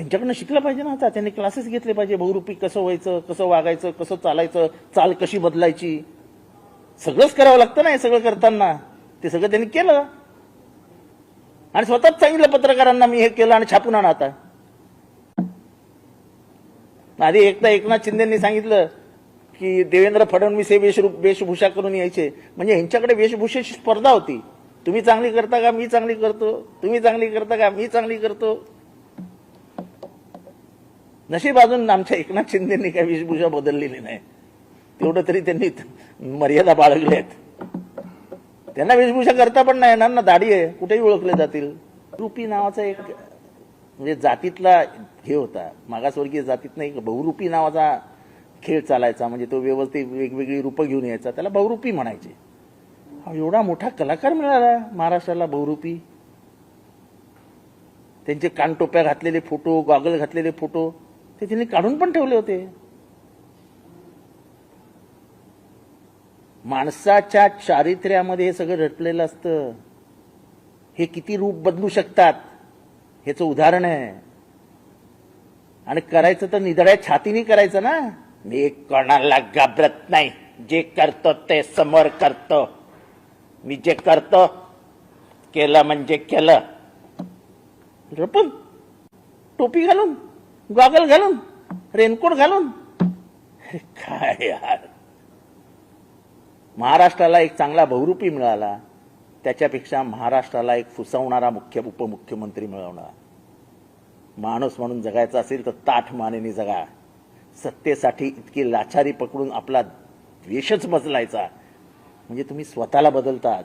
त्यांच्याकडनं शिकलं पाहिजे ना आता. त्यांनी क्लासेस घेतले पाहिजे. बहुरूपी कसं व्हायचं कसं वागायचं कसं चालायचं चाल कशी बदलायची? सगळंच करावं लागतं ना हे सगळं करताना. ते सगळं त्यांनी केलं. आणि स्वतःच सांगितलं पत्रकारांना मी हे केलं आणि छापून आणा आता. आधी एकदा एकनाथ शिंदेनी सांगितलं की देवेंद्र फडणवीस हे वेशरूप वेशभूषा करून यायचे. म्हणजे यांच्याकडे वेशभूषेची स्पर्धा होती. तुम्ही चांगली करता का? मी चांगली करतो. तुम्ही चांगली करता का? मी चांगली करतो. नशीब अजून आमच्या एकनाथ शिंदेनी काही वेशभूषा बदललेली नाही. तेवढं तरी त्यांनी मर्यादा बाळगल्या आहेत. त्यांना वेशभूषा करता पण नाही येणार ना दाढी आहे. कुठेही ओळखले जातील. रुपी नावाचा एक म्हणजे जातीतला हे होता. मागासवर्गीय जातीत नाही बहुरूपी नावाचा खेळ चालायचा. म्हणजे तो व्यवस्थित वेगवेगळी रूपं घेऊन यायचा. त्याला बहुरूपी म्हणायचे. हा एवढा मोठा कलाकार मिळाला महाराष्ट्राला बहुरूपी. त्यांचे कानटोप्या घातलेले फोटो गॉगल घातलेले फोटो. ते तिने काढून पण ठेवले होते. माणसाच्या चारित्र्यामध्ये हे सगळं रटलेलं असतं. हे किती रूप बदलू शकतात ह्याचं उदाहरण आहे. आणि करायचं तर निधड्या छातीने करायचं ना. मी कोणाला घाबरत नाही जे करतो ते समोर करतो. मी जे करतो केलं म्हणजे केलं. रपून टोपी घालून. गॉगल घालून रेनकोट घालून. काय यार. महाराष्ट्राला एक चांगला बहुरूपी मिळाला. त्याच्यापेक्षा महाराष्ट्राला एक फुसवणारा मुख्य उपमुख्यमंत्री मिळवणार. माणूस म्हणून जगायचं असेल तर ताठ मानेने जगा. सत्तेसाठी इतकी लाचारी पकडून आपला द्वेषच बदलायचा म्हणजे तुम्ही स्वतःला बदलतात.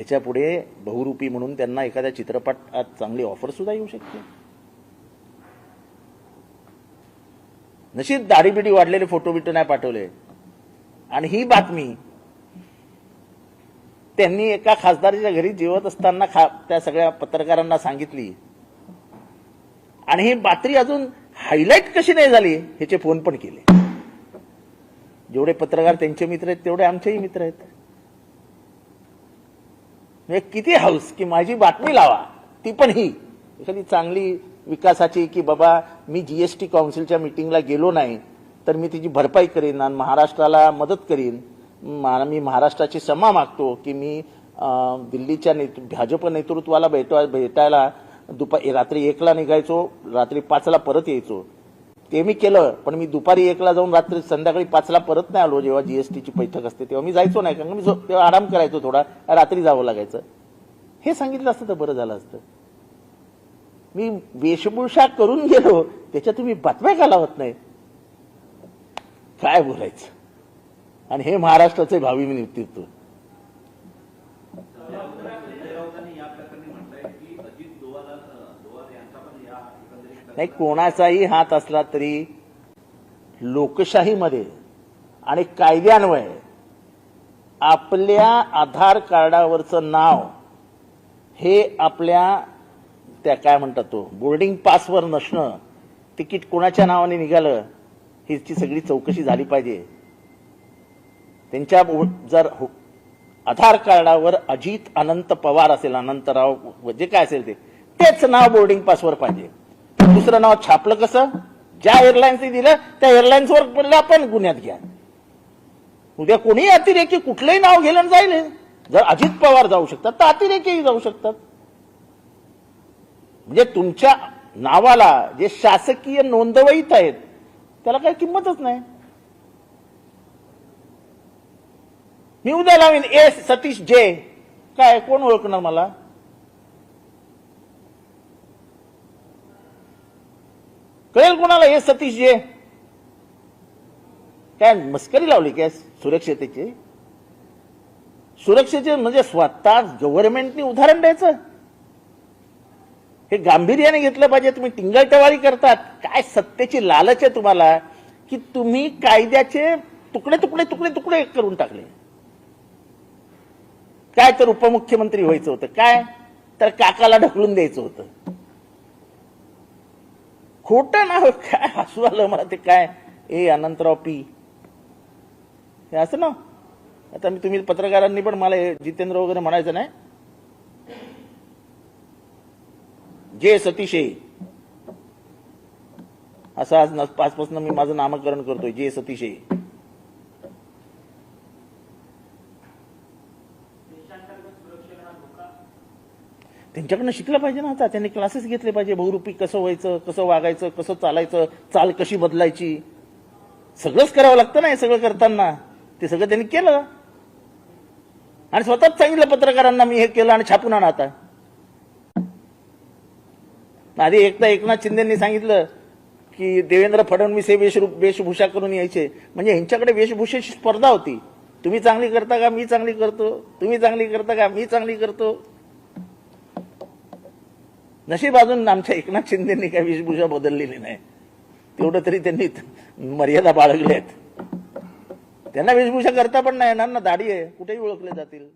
ह्याच्या पुढे बहुरूपी म्हणून त्यांना एखाद्या चित्रपटात चांगली ऑफर सुद्धा येऊ शकते. नशीब दाढीबिडी वाढलेले फोटो बिटो नाही पाठवले. आणि ही बातमी त्यांनी एका खासदाराच्या घरी जेवत असताना खा त्या सगळ्या पत्रकारांना सांगितली. आणि ही बातमी अजून हायलाईट कशी नाही झाली ह्याचे फोन पण केले. जेवढे पत्रकार त्यांचे मित्र आहेत तेवढे आमचेही मित्र आहेत. म्हणजे किती हौस की माझी बातमी लावा. ती पण ही. एखादी चांगली विकासाची की बाबा मी जीएसटी काउन्सिलच्या मिटिंगला गेलो नाही तर मी तिची भरपाई करीन आणि महाराष्ट्राला मदत करीन. मी महाराष्ट्राची क्षमा मागतो की मी दिल्लीच्या नेतृ भाजप नेतृत्वाला भेटवा भेटायला दुपारी रात्री एकला निघायचो रात्री पाचला परत यायचो. ते मी केलं पण मी दुपारी एकला जाऊन रात्री संध्याकाळी पाचला परत नाही आलो जेव्हा जीएसटीची बैठक असते तेव्हा मी जायचो नाही कारण मी तेव्हा आराम करायचो थोडा रात्री जावं लागायचं. हे सांगितलं असतं तर बरं झालं असतं. मी वेशभूषा करून गेलो त्याच्या तुम्ही बातम्या का लावत नाही. काय बोलायचं? आणि हे महाराष्ट्राचे भावी नेतृत्व. नाही कोणाचाही हात असला तरी लोकशाहीमध्ये आणि कायद्यान्वये आपल्या आधार कार्डावरचं नाव हे आपल्या त्या काय म्हणतात तो बोर्डिंग पासवर नसणं तिकीट कोणाच्या नावाने निघालं हिची सगळी चौकशी झाली पाहिजे. त्यांच्या जर हो- आधार कार्डावर अजित अनंत पवार असेल अनंतराव जे काय असेल ते तेच नाव बोर्डिंग पासवर पाहिजे. दुसरं नाव छापलं कसं? ज्या एअरलाईन्सने दिलं त्या एअरलाईन्सवर आपण गुन्ह्यात घ्या. उद्या कोणी अतिरेकी कुठलंही नाव गेलं जाईल. जर अजित पवार जाऊ शकतात तर अतिरेकीही जाऊ शकतात. म्हणजे तुमच्या नावाला जे शासकीय नोंदवईत आहेत त्याला काही किंमतच नाही. मी उद्या लावीन. ए सतीश जे. काय कोण ओळखणार मला? कळेल कोणाला हे सतीश जे? काय मस्करी लावली काय सुरक्षतेची? सुरक्षेचे म्हणजे स्वतः गव्हर्नमेंटनी उदाहरण द्यायचं. हे गांभीर्याने घेतलं पाहिजे तुम्ही टिंगलटवारी करतात. काय सत्तेची लालच आहे तुम्हाला की तुम्ही कायद्याचे तुकडे तुकडे तुकडे तुकडे करून टाकले. काय तर उपमुख्यमंत्री व्हायचं होतं काय? तर काकाला ढकलून द्यायचं होतं. खोटं ना हो, काय हसू आलं मला ते काय? ए अनंतराव पी. हे असं ना? आता मी तुम्ही पत्रकारांनी पण मला जितेंद्र वगैरे म्हणायचं नाही. जे सतीशे असं आज पाचपासून मी माझं नामकरण करतोय जे सतीशे त्यांच्याकडनं शिकलं पाहिजे ना आता. त्यांनी क्लासेस घेतले पाहिजे. बहुरूपी कसं व्हायचं कसं वागायचं कसं चालायचं चाल कशी बदलायची. सगळंच करावं लागतं ना हे सगळं करताना. ते सगळं त्यांनी केलं. आणि स्वतःच सांगितलं पत्रकारांना मी हे केलं आणि छापून आणा आता. आधी एकदा एकनाथ शिंदेनी सांगितलं की देवेंद्र फडणवीस हे वेश वेशभूषा करून यायचे. म्हणजे यांच्याकडे वेशभूषेची स्पर्धा होती. तुम्ही चांगली करता का? मी चांगली करतो. तुम्ही चांगली करता का? मी चांगली करतो. नशीब अजून आमच्या एकनाथ शिंदेनी काही वेशभूषा बदललेली नाही. तेवढं तरी त्यांनी मर्यादा बाळगल्या आहेत त्यांना वेशभूषा करता पण नाही येणार ना दाढी आहे. कुठेही ओळखले जातील.